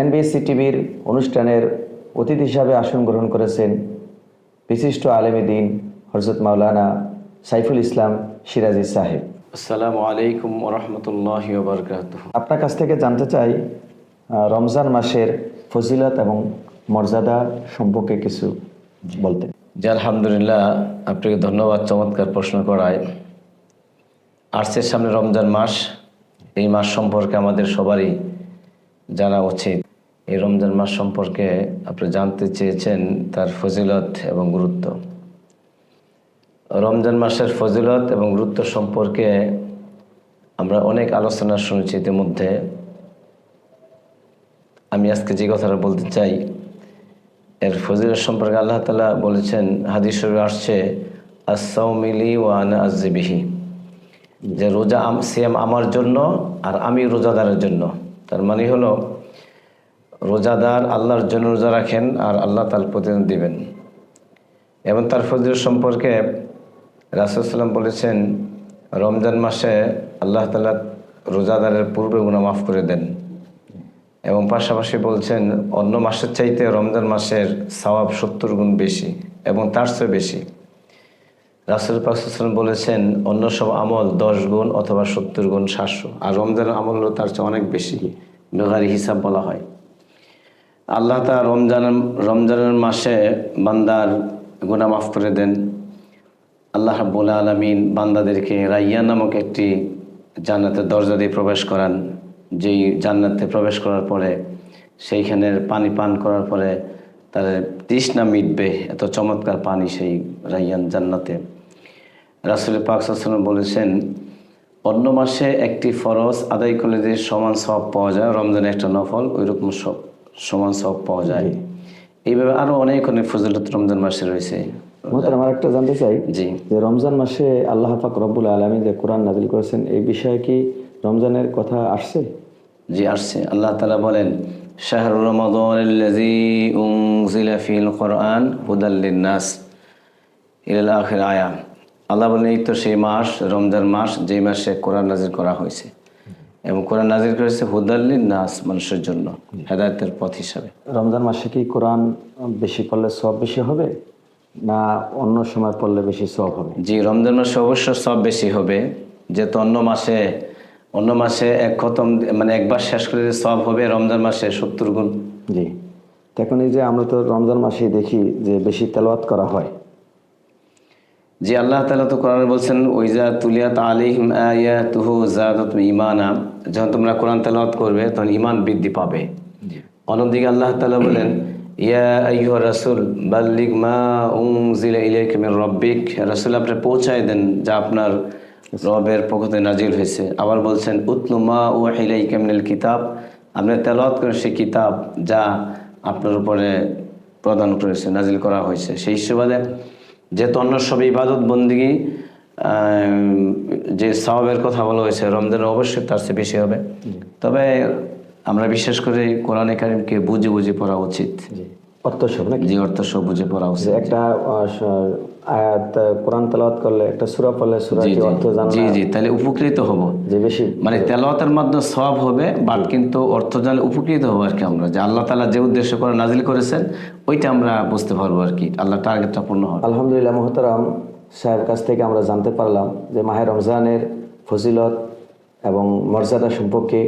এনবিএসসি টিভির অনুষ্ঠানের অতিথি হিসাবে আসন গ্রহণ করেছেন বিশিষ্ট আলেমী দিন হরজত মাওলানা সাইফুল ইসলাম সিরাজি সাহেব। আসসালামু আলাইকুম ওরহমতুল্লাহ বরকাত আপনার কাছ থেকে জানতে চাই রমজান মাসের ফজিলত এবং মর্যাদা সম্পর্কে কিছু বলতে জি আলহামদুলিল্লাহ আপনাকে ধন্যবাদ চমৎকার প্রশ্ন করায়। আসছে সামনে রমজান মাস এই মাস সম্পর্কে আমাদের সবারই জানা উচিত। এই রমজান মাস সম্পর্কে আপনি জানতে চেয়েছেন, তার ফজিলত এবং গুরুত্ব। রমজান মাসের ফজিলত এবং গুরুত্ব সম্পর্কে আমরা অনেক আলোচনা শুনেছি ইতিমধ্যে। আমি আজকে যে কথাটা বলতে চাই, এর ফজিলত সম্পর্কে আল্লাহ তালা বলেছেন, হাদিস আসছে আসাউমিলি ওয়ানা আজিবিহি যে রোজা সিয়াম আমার জন্য আর আমি রোজাদারের জন্য। তার মানে হলো রোজাদার আল্লাহর জন্য রোজা রাখেন আর আল্লাহ তার প্রতিদিন দিবেন। এবং তার ফজিলত সম্পর্কে রাসুলসাল্লাম বলেছেন, রমজান মাসে আল্লাহ তালা রোজাদারের পূর্বে গুণা মাফ করে দেন। এবং পাশাপাশি বলছেন, অন্য মাসের চাইতে রমজান মাসের সওয়াব সত্তর গুণ বেশি এবং তার চেয়ে বেশি। রাসুল পাকসাল্লাম বলেছেন, অন্য সব আমল দশ গুণ অথবা সত্তর গুণ সাতশো। আর রমজানের আমল তার চেয়ে অনেক বেশি। বেগারি হিসাব বলা হয়। আল্লাহ তা রমজান রমজানের মাসে বান্দার গুণা মাফ করে দেন। আল্লাহ রাব্বুল আলমিন বান্দাদেরকে রাইয়া নামক একটি জান্নাতের দরজা দিয়ে প্রবেশ করান। যেই জান্নাতে প্রবেশ করার পরে সেইখানের পানি পান করার পরে তার তৃষ্ণা মিটবে, এত চমৎকার পানি সেই রাইয়ান জান্নাতে। রাসুল পাক সাল্লাম বলেছেন, অন্য মাসে একটি ফরজ আদায় করলে যে সমান সব পাওয়া যায়, রমজানে একটা নফল ওই রকম সব সমান সব পাওয়া যায়। এইভাবে আরও অনেক অনেক ফজিলত রমজান মাসে রয়েছে। মহতার আমার একটা জানতে চাই জি। যে রমজান মাসে আল্লাহ পাক রব্বুল আলমী যে কোরআন নাজিল করেছেন এই বিষয়ে কি রমজানের কথা আসছে? জি আসছে। আল্লাহ তালা বলেন শাহর রমাদি উংজিলা ফিল কোরআন হুদাল্লিন নাস ইল আখির আয়া। আল্লাহ বলেন এই তো সেই মাস রমজান মাস যেই মাসে কোরআন নাজির করা হয়েছে। এবং কোরআন নাজির করেছে হুদাল্লিন নাস মানুষের জন্য হেদায়তের পথ হিসাবে। রমজান মাসে কি কোরআন বেশি পড়লে সব বেশি হবে না অন্য সময় পড়লে বেশি সব হবে? জি রমজান মাসে অবশ্য সব বেশি হবে যেহেতু অন্য মাসে অন্য মাসে এক খতম মানে একবার শেষ করে যে সব হবে রমজান মাসে সত্তর গুণ। জি। এখন এই যে আমরা তো রমজান মাসেই দেখি যে বেশি তেলাওয়াত করা হয় জি আল্লাহ তালা তো কোরআনে বলছেন ওইজা তুলিয়াত আলিহিম আয়াতুহু জাদাত ইমানা যখন তোমরা কোরআন তেলাওয়াত করবে তখন ইমান বৃদ্ধি পাবে। অন্যদিকে আল্লাহ তালা বলেন ইয়া আইয়ুহ রাসূল বাল্লিগ মা উনজিলা ইলাইকা মির রাব্বিক। রাসূল আপনি পৌঁছায় দেন যা আপনার রবের পক্ষ থেকে নাজিল হয়েছে। আবার বলছেন উতলু মা উওয়া ইলাইকা মিনাল কিতাব। আপনি তেলাওয়াত করেন সেই কিতাব যা আপনার উপরে প্রদান করেছে নাজিল করা হয়েছে। সেই হিসেবে যেহেতু অন্য সব ইবাদত বন্দিগি যে সওয়াবের কথা বলা হয়েছে রমজানের অবশ্যই তার চেয়ে বেশি হবে। তবে আমরা বিশেষ করে কোরআনে কারিমকে বুঝে বুঝে পড়া উচিত। জি অর্থ সব নাকি? যে অর্থ সব বুঝে পড়া উচিত। একটা আয়াত কোরআন তেলাওয়াত করলে একটা সূরা পড়লে জি সূরাটি অর্থ জানা জি জি তাহলে উপকৃত হব। যে বেশি। মানে তেলাওয়াতের মাধ্যমে সব হবে বাট কিন্তু অর্থ জানলে উপকৃত হব আর কি আমরা। যে আল্লাহ তালা যে উদ্দেশ্য করে নাজিল করেছেন ওইটা আমরা বুঝতে পারব আর কি। আল্লাহ টার্গেটটা পূর্ণ হবে। আলহামদুলিল্লাহ মোহতারাম সাহেব কাছ থেকে আমরা জানতে পারলাম যে মাহে রমজানের ফজিলত এবং মর্যাদা সম্পর্কে